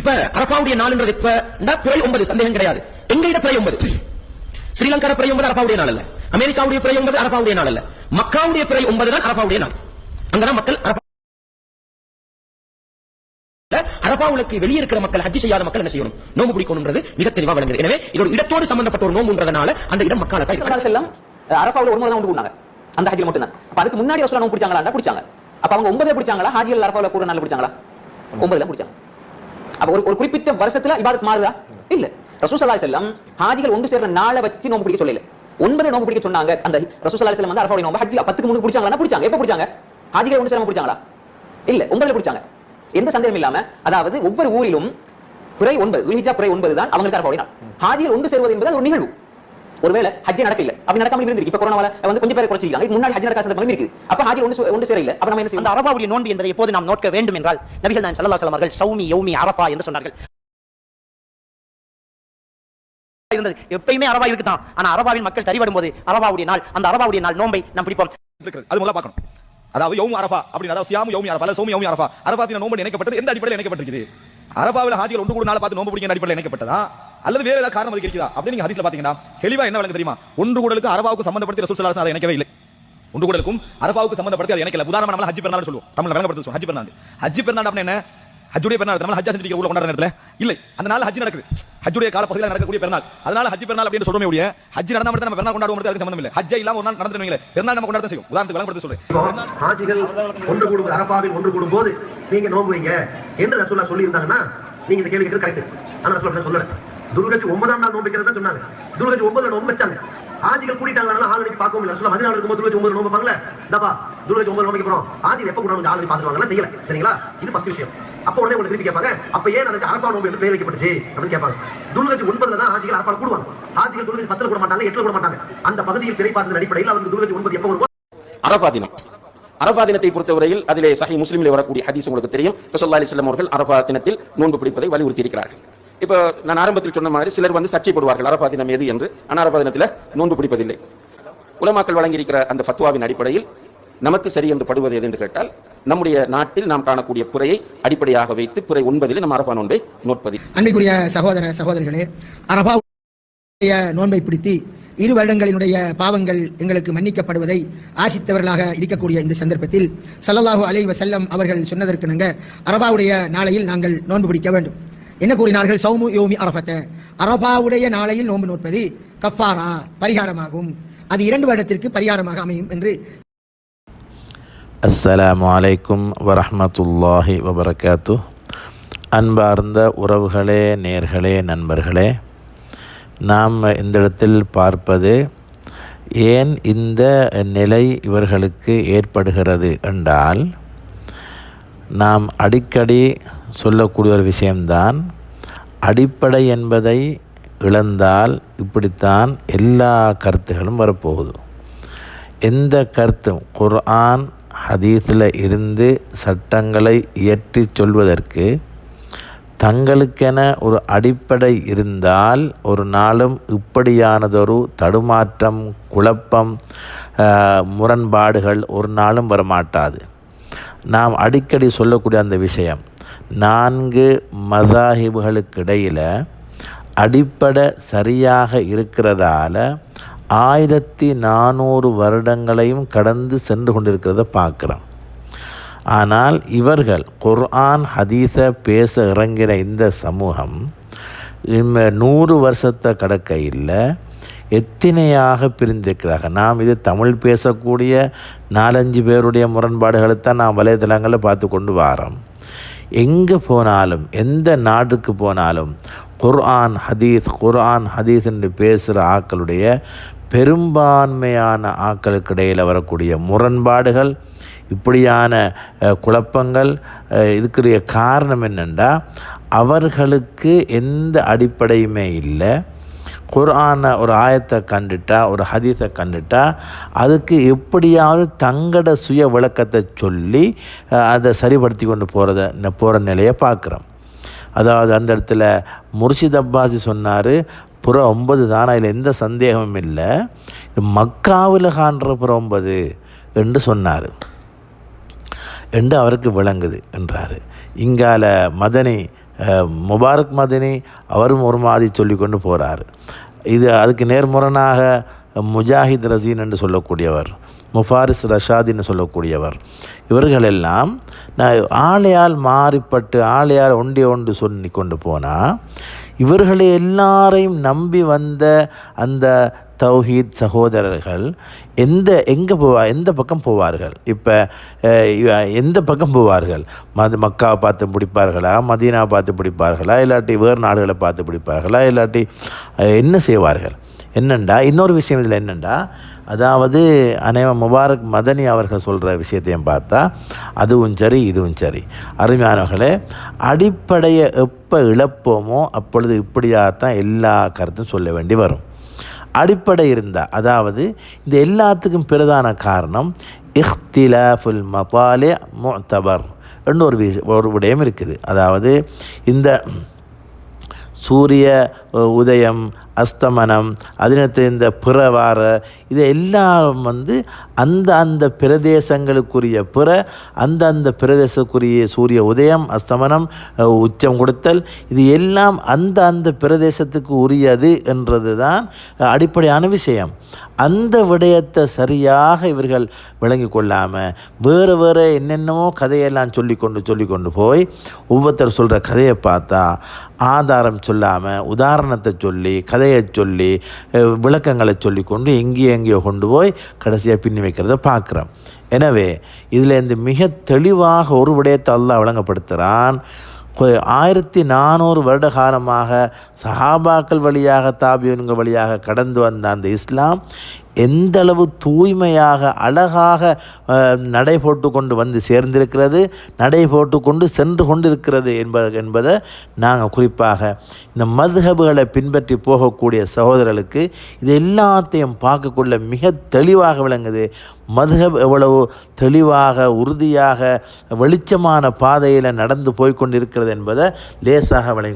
இப்ப அரபாவுடைய நாள்ன்றது இப்ப பிறை ஒன்பது சந்தேகம் கிடையாது. எங்க பிறை ஒன்பது. ஸ்ரீலங்கா பிறை ஒன்பது அரபாவுடைய நாள் அல்ல. அமெரிக்காவுடைய பிறை ஒன்பது அரபாவுடைய நாள் அல்ல. மக்காவுடைய பிறை ஒன்பது தான் அரபாவுடைய நாள். அங்கதான் மக்கள் அரபா அரபாவுக்கு வெளியே இருக்கிற மக்கள் ஹஜ் செய்யாத மக்கள் என்ன செய்யணும்? நோம்பு பிடிக்கணும்ன்றது மிக தெளிவா வழங்குது எனவே இதோட இடத்தோடு சம்பந்தப்பட்ட ஒரு நோம்புன்றதுனால அந்த இடம் மக்கள் தான் செல்லம் அரஃபாவுல ஒரு முறை தான் கூடாங்க அந்த ஹஜ்ல மட்டும் தான் அப்ப அதுக்கு முன்னாடி ரசூலா நோம்பு பிடிச்சாங்களா? பிடிச்சாங்க. அப்ப அவங்க ஒன்பதுல பிடிச்சாங்களா? ஹாஜிகள் அரஃபாவுல கூட நாள் பிடிச்சாங்களா? ஒன்பதுல பிடிச்சாங்க. அப்ப ஒரு ஒரு குறிப்பிட்ட வருஷத்துல இபாதத் மாறுதா? இல்ல. ரசூல் ஸல்லல்லாஹு ஹாஜிகள் ஒன்று சேர்ற நாளை வச்சு நோம்பு பிடிக்க சொல்லல. ஒன்பது நோம்பு பிடிக்க சொன்னாங்க. அந்த ரசூல் ஸல்லல்லாஹு அலைஹி வந்து அரஃபாவுடைய நோம்பு. ஹஜ்ஜி பத்துக்கு முன்னாடி பிடிச்சாங்களா? பிடிச்சாங்க. எப்ப பிடிச்சாங்க? ஹாஜிகள் ஒன்று சேராம பிடிச்சாங்களா? இல்ல. ஒன்பதுல பிடிச்சாங்க. எந்த சந்தேகம் இல்லாம அதாவது ஒவ்வொரு ஊரிலும் பிறை ஒன்பது உல்ஹிஜா பிறை ஒன்பது தான் அவங்களுக்கு அரபாவுடைய நாள். ஹாஜிகள் ஒன்று சேருவது என்பது ஒரு நிகழ்வு. ஒருவேளை ஹஜ் நடக்கல அப்படி நடக்காம இருந்திருக்கு. இப்ப கொரோனாவால வந்து கொஞ்சம் பேர் குறைச்சிருக்காங்க முன்னாடி ஹஜ் நடக்காத சந்தர்ப்பம் இருக்கு? அப்ப ஹாஜி ஒன்று ஒன்று சேரல அப்ப நம்ம என்ன அந்த செய்யணும் அரபாவுடைய நோன்பு என்பதை எப்போது நாம் நோக்க வேண்டும் என்றால் நபிகள் நான் ஸல்லல்லாஹு அலைஹி வஸல்லம் அவர்கள் சௌமி யௌமி அரபா என்று சொன்னார்கள். இருந்தது. எப்பயுமே அரபா இருக்குதான். ஆனா அரபாவின் மக்கள் தரிவடும் போது அரபாவுடைய நாள் அந்த அரபாவுடைய நாள் நோன்பை நாம் பிடிப்போம். அது முதல்ல பார்க்கணும். அதாவது யௌம் அரஃபா அப்படின்னு அதாவது சியாமு யௌமி அரஃபா அல்லது சௌமி யௌமி அரஃபா அரஃபாத்தின நோன்பு இணைக்கப்பட்டது எந்த அடிப்படையில் இணைக்கப்பட்டிருக்குது அரபாவில் ஹாஜிகள் ஒன்று கூட நாள் பார்த்து நோம்பு பிடிக்கிற அடிப்படையில் இணைக்கப்பட்டதா? அல்லது வேற ஏதாவது காரணம் அதுக்கு இருக்குதா அப்படின்னு நீங்க ஹதீஸ்ல பாத்தீங்கன்னா தெளிவா என்ன வழங்க தெரியுமா? ஒன்று கூடலுக்கு அரபாவுக்கு சம்பந்தப்படுத்தி ரசூல் ஸல்லல்லாஹு அதை இணைக்கவே இல்லை. ஒன்று கூடலுக்கும் அரபாவுக்கு சம்பந்தப்படுத்தி அதை இணைக்கல. உதாரணமா நம்ம ஹஜ் பெருநாள் சொல்லுவோம். தமிழ் விளங்கப்படுத்து ஹஜ் பெருநாள் ஹஜ் பெருநாள் அப்படின்னு என்ன? ஹஜ்ஜுடைய பெருநாள் நம்ம ஹஜ்ஜா செஞ்சு ஊர்ல கொண்டாடுற நேரத்தில்? இல்லை. அந்த நாள் ஹஜ் நடக்குது. ஹஜ்ஜுடைய கால பகுதியில் நடக்கக்கூடிய பெருநாள் அதனால ஹஜ் பெருநாள் அப்படின்னு சொல்றோமே ஒழிய ஹஜ் நடந்தா மட்டும் நம்ம பெருநாள் கொண்டாடுவோம் அதுக்கு சம்பந்தம் இல்லை. ஹஜ்ஜை இல்லாம ஒரு நாள் நடந்துருவீங்க பெருநாள் நம்ம கொண்டாட செய்யும் உதாரணத்துக்கு விளங்கப்படுத்த சொல்றேன். ஹாஜிகள் ஒன்று கூடும் அரபாவில் ஒன்று கூடும் போது நீங்க நோம்புவீங்க. என்று ரசூல்லா சொல்லி இருந்தாங்கன்னா நீங்க இந்த கேள்வி கேட்கறது கரெக்ட் ஆனா ரசூல்லா அப்படி சொல்லல? துர்கஜ் ஒன்பதாம் நாள் நோன்பு வைக்கிறதா சொன்னாங்க. துர்கஜ் ஒன்பது நோம்பு வச்சாங்க. ஆதிகள் கூட்டிட்டாங்களா ஆள் அடிக்க பார்க்கவும் இல்லை. ரசூல்லா மதினால இருக்கும்போது துர்கஜ் ஒன்பது நோன்பு வைப்பாங்களே? இந்தப்பா துர்கஜ் ஒன்பது நோம்பு போறோம் ஹாஜி எப்ப கூட ஆள் அனுப்பி செய்யல. சரிங்களா? இது ஃபர்ஸ்ட் விஷயம். அப்போ உடனே உங்களுக்கு திருப்பி கேட்பாங்க அப்ப ஏன் அதுக்கு அரபா நோம்பு என்று பேர் வைக்கப்பட்டுச்சு? அப்படின்னு கேட்பாங்க. துர்கஜ் ஒன்பதுல தான் ஆதிகள் அரப்பா கூடுவாங்க. ஆதிகள் துர்கஜ் பத்துல கூட மாட்டாங்க எட்டுல கூட மாட்டாங்க. அந்த பகுதியில் பிறை பார்த்த அடிப்படையில் அவருக்கு துர்கஜ் ஒன்பது எப்போ வருவோம் அரபா தினம். அரபா தினத்தை பொறுத்தவரையில் அதிலே சஹி முஸ்லீமில் வரக்கூடிய ஹதீஸ் உங்களுக்கு தெரியும். ரசல்லா அலிஸ்லாம் அவர்கள் அரபா தினத்தில் நோன்பு பிடிப்பதை வலியுறுத்தி இருக்கிறார்கள் இப்போ நான் ஆரம்பத்தில் சொன்ன மாதிரி சிலர் வந்து சர்ச்சைப்படுவார்கள் அரபா அரபாதினம் எது என்று. ஆனால் அரபா நோன்பு பிடிப்பதில்லை. உலமாக்கள் வழங்கியிருக்கிற அந்த ஃபத்வாவின் அடிப்படையில் நமக்கு சரி என்று படுவது எது என்று கேட்டால் நம்முடைய நாட்டில் நாம் காணக்கூடிய புறையை அடிப்படையாக வைத்து புறை ஒன்பதில் நம்ம அரபா நோன்பை நோட்பதில் அன்னைக்குரிய சகோதர சகோதரிகளே அரபாவுடைய நோன்பை பிடித்து இரு வருடங்களினுடைய பாவங்கள் எங்களுக்கு மன்னிக்கப்படுவதை ஆசித்தவர்களாக இருக்கக்கூடிய இந்த சந்தர்ப்பத்தில் ஸல்லல்லாஹு அலை வசல்லம் அவர்கள் சொன்னதற்கிணங்க அரபாவுடைய நாளையில் நாங்கள் நோன்பு பிடிக்க வேண்டும். என்ன கூறினார்கள்? சௌமு யோமி அரபத்த அரபாவுடைய நாளையில் நோன்பு நோற்பது கஃபாரா பரிகாரமாகும். அது இரண்டு வருடத்திற்கு பரிகாரமாக அமையும் என்று அஸ்ஸலாமு அலைக்கும் வரமத்துல்லாஹி வபரகாத்து. அன்பார்ந்த உறவுகளே நேர்களே நண்பர்களே நாம் இந்த இடத்தில் பார்ப்பது ஏன் இந்த நிலை இவர்களுக்கு ஏற்படுகிறது என்றால் நாம் அடிக்கடி சொல்லக்கூடிய ஒரு விஷயம்தான் அடிப்படை என்பதை இழந்தால் இப்படித்தான் எல்லா கருத்துகளும் வரப்போகுது. எந்த கருத்தும் குர்ஆன் ஹதீஸில் இருந்து சட்டங்களை இயற்றி சொல்வதற்கு தங்களுக்கென ஒரு அடிப்படை இருந்தால் ஒரு நாளும் இப்படியானதொரு தடுமாற்றம் குழப்பம் முரண்பாடுகள் ஒரு நாளும் வரமாட்டாது. நாம் அடிக்கடி சொல்லக்கூடிய அந்த விஷயம் நான்கு மசாஹிபுகளுக்கிடையில் அடிப்படை சரியாக இருக்கிறதால ஆயிரத்தி நானூறு வருடங்களையும் கடந்து சென்று கொண்டிருக்கிறத பார்க்குறோம். ஆனால் இவர்கள் குர்ஆன் ஹதீஸை பேச இறங்கின இந்த சமூகம் இம்ம நூறு வருஷத்தை கடக்க இல்லை எத்தனையாக பிரிந்திருக்கிறார்கள்? நாம் இது தமிழ் பேசக்கூடிய நாலஞ்சு பேருடைய முரண்பாடுகளை தான் நாம் வலைதளங்களில் பார்த்து கொண்டு வாரோம். எங்கே போனாலும் எந்த நாட்டுக்கு போனாலும் குர்ஆன் ஹதீஸ் குர்ஆன் ஹதீஸ் என்று பேசுகிற ஆக்களுடைய பெரும்பான்மையான ஆக்களுக்கு இடையில் வரக்கூடிய முரண்பாடுகள் இப்படியான குழப்பங்கள் இதுக்குரிய காரணம் என்னென்னா அவர்களுக்கு எந்த அடிப்படையுமே இல்லை. குரானை ஒரு ஆயத்தை கண்டுட்டா ஒரு ஹதீஸை கண்டுட்டா அதுக்கு எப்படியாவது தங்களோட சுய விளக்கத்தை சொல்லி அதை சரிப்படுத்தி கொண்டு போகிறத போகிற நிலையை பார்க்குறோம். அதாவது அந்த இடத்துல முர்ஷித் அப்பாசி சொன்னார் புற ஒன்பது தானா அதில் எந்த சந்தேகமும் இல்லை. மக்காவில் காண்ற புற ஒன்பது என்று சொன்னார். என்று அவருக்கு விளங்குது என்றார். இங்கால மதனை முபாரக் மதினி அவரும் ஒரு மாதிரி சொல்லி கொண்டு போகிறார் இது அதுக்கு நேர்முரணாக முஜாஹித் ரசீன் என்று சொல்லக்கூடியவர் முஃபாரிஸ் ரஷாதின்னு சொல்லக்கூடியவர். இவர்களெல்லாம் நான் ஆளையால் மாறிப்பட்டு ஆளையால் ஒன்றி ஒன்று சொல்லி கொண்டு போனால் இவர்களை எல்லாரையும் நம்பி வந்த அந்த தௌஹீத் சகோதரர்கள் எந்த எங்கே போவா எந்த பக்கம் போவார்கள்? இப்போ எந்த பக்கம் போவார்கள்? மது மக்காவை பார்த்து பிடிப்பார்களா? மதீனாவை பார்த்து பிடிப்பார்களா? இல்லாட்டி வேறு நாடுகளை பார்த்து பிடிப்பார்களா? இல்லாட்டி என்ன செய்வார்கள்? என்னண்டா? இன்னொரு விஷயம் இதில் என்னண்டா? அதாவது அனைவ முபாரக் மதனி அவர்கள் சொல்கிற விஷயத்தையும் பார்த்தா அதுவும் சரி இதுவும் சரி. அருமையானவர்களே அடிப்படையை எப்போ இழப்போமோ அப்பொழுது இப்படியாகத்தான் எல்லா கருத்தும் சொல்ல வேண்டி வரும். அடிப்படை இருந்தால் அதாவது இந்த எல்லாத்துக்கும் பிரதான காரணம் இஹ்திலாஃபுல் மபாலே முத்தபர் என்று ஒரு ஒரு விடயம் இருக்குது. அதாவது இந்த சூரிய உதயம் அஸ்தமனம் அதினத்து இந்த பிறவார இது எல்லாம் வந்து அந்த அந்த பிரதேசங்களுக்குரிய பிற அந்த அந்த பிரதேசக்குரிய சூரிய உதயம் அஸ்தமனம் உச்சம் கொடுத்தல் இது எல்லாம் அந்த அந்த பிரதேசத்துக்கு உரியது என்றது தான் அடிப்படையான விஷயம். அந்த விடயத்தை சரியாக இவர்கள் விளங்கி கொள்ளாமல் வேறு வேறு என்னென்னமோ கதையெல்லாம் சொல்லி கொண்டு சொல்லி கொண்டு போய் ஒவ்வொருத்தர் சொல்கிற கதையை பார்த்தா ஆதாரம் சொல்லாமல் உதாரணத்தை சொல்லி கதை கதையை சொல்லி விளக்கங்களை சொல்லி கொண்டு எங்கேயோ எங்கேயோ கொண்டு போய் கடைசியாக பின்னி வைக்கிறத பார்க்குறோம். எனவே இதில் இந்த மிக தெளிவாக ஒரு விடயத்தை அல்லா விளங்கப்படுத்துகிறான் ஆயிரத்தி நானூறு வருட காலமாக சஹாபாக்கள் வழியாக தாபியன்கள் வழியாக கடந்து வந்த அந்த இஸ்லாம் எந்தளவு தூய்மையாக அழகாக நடை போட்டு கொண்டு வந்து சேர்ந்திருக்கிறது நடை போட்டு கொண்டு சென்று கொண்டிருக்கிறது என்பது என்பதை நாங்கள் குறிப்பாக இந்த மதுகபுகளை பின்பற்றி போகக்கூடிய சகோதரர்களுக்கு இது எல்லாத்தையும் பார்க்கக்குள்ள மிக தெளிவாக விளங்குது. மதுகப் எவ்வளவு தெளிவாக உறுதியாக வெளிச்சமான பாதையில் நடந்து போய்க்கொண்டிருக்கிறது என்பதை லேசாக விளங்கும்